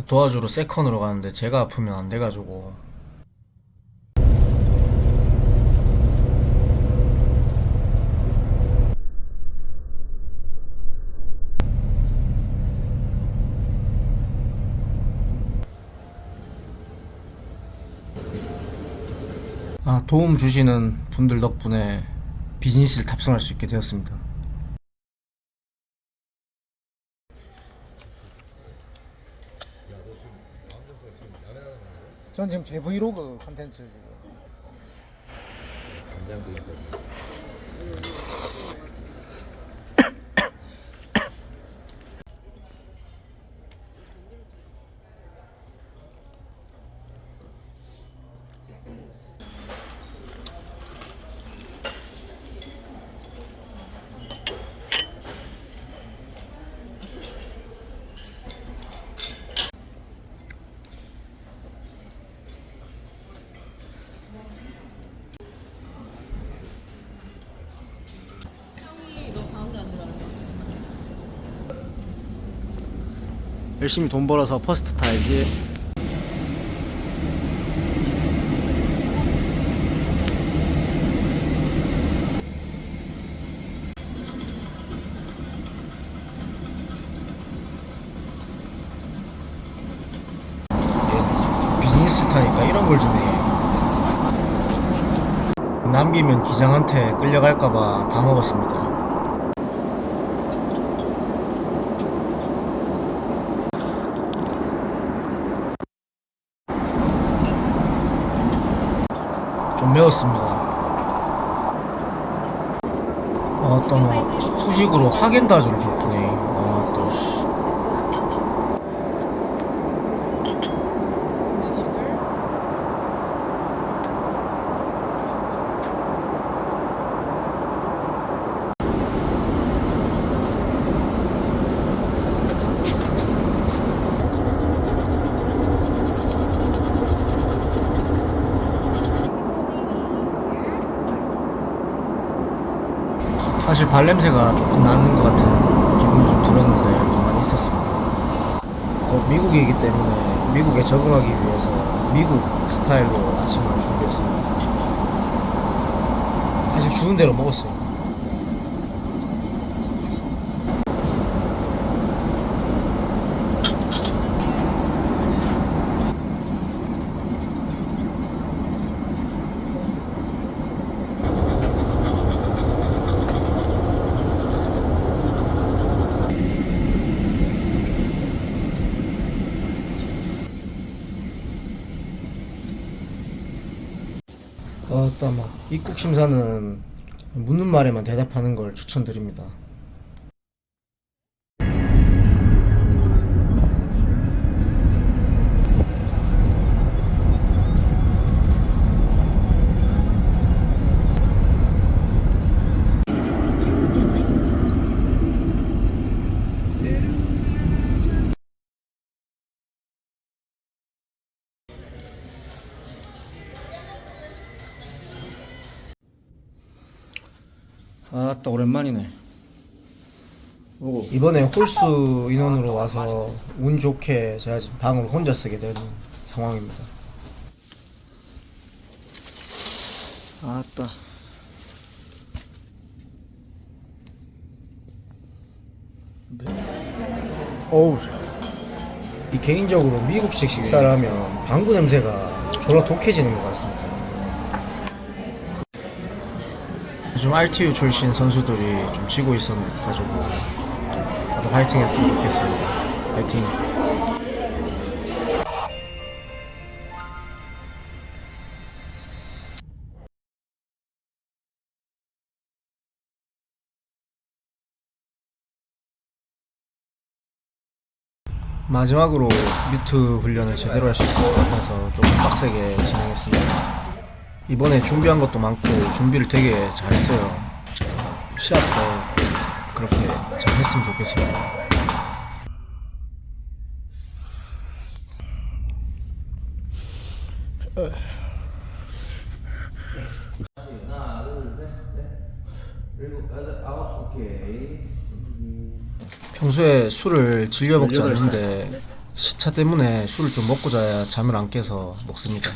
도와주러 세컨으로 가는데 제가 아프면 안 돼가지고 아, 도움 주시는 분들 덕분에 비즈니스를 탑승할 수 있게 되었습니다. 전 지금 제 브이로그 컨텐츠 너 가운데 앉으라는 거 열심히 돈 벌어서 퍼스트 타야지. 비즈니스 타니까 이런 걸 주네. 남기면 기장한테 끌려갈까봐 다 먹었습니다. 좀 매웠습니다. 아, 또 뭐, 후식으로 하겐다즈를 줬네. 아, 또, 씨. 사실 발냄새가 조금 나는 것 같은 기분이 좀 들었는데 가만히 있었습니다. 곧 미국이기 때문에 미국에 적응하기 위해서 미국 스타일로 아침을 준비했습니다. 사실 주는 대로 먹었어요. 어따 뭐 입국 심사는 묻는 말에만 대답하는 걸 추천드립니다. 아따 오랜만이네. 이번에 홀수 인원으로 와서 운 좋게 제가 지금 방을 혼자 쓰게 된 상황입니다. 아따. 네. 어우. 이 개인적으로 미국식 식사를 하면 방구 냄새가 졸라 독해지는 것 같습니다. 요즘 RTU 출신 선수들이 좀 지고 있어가지고 나도 파이팅 했으면 좋겠습니다. 파이팅. 마지막으로 뮤트 훈련을 제대로 할 수 있을 것 같아서 조금 빡세게 진행했습니다. 이번에 준비한 것도 많고 준비를 되게 잘했어요. 시합도 그렇게 잘 했으면 좋겠습니다. 하나, 둘, 셋, 넷, 일곱, 여덟, 아홉, 오케이. 평소에 술을 즐겨 먹지 않는데 시차 때문에 술을 좀 먹고 자야 잠을 안 깨서 먹습니다.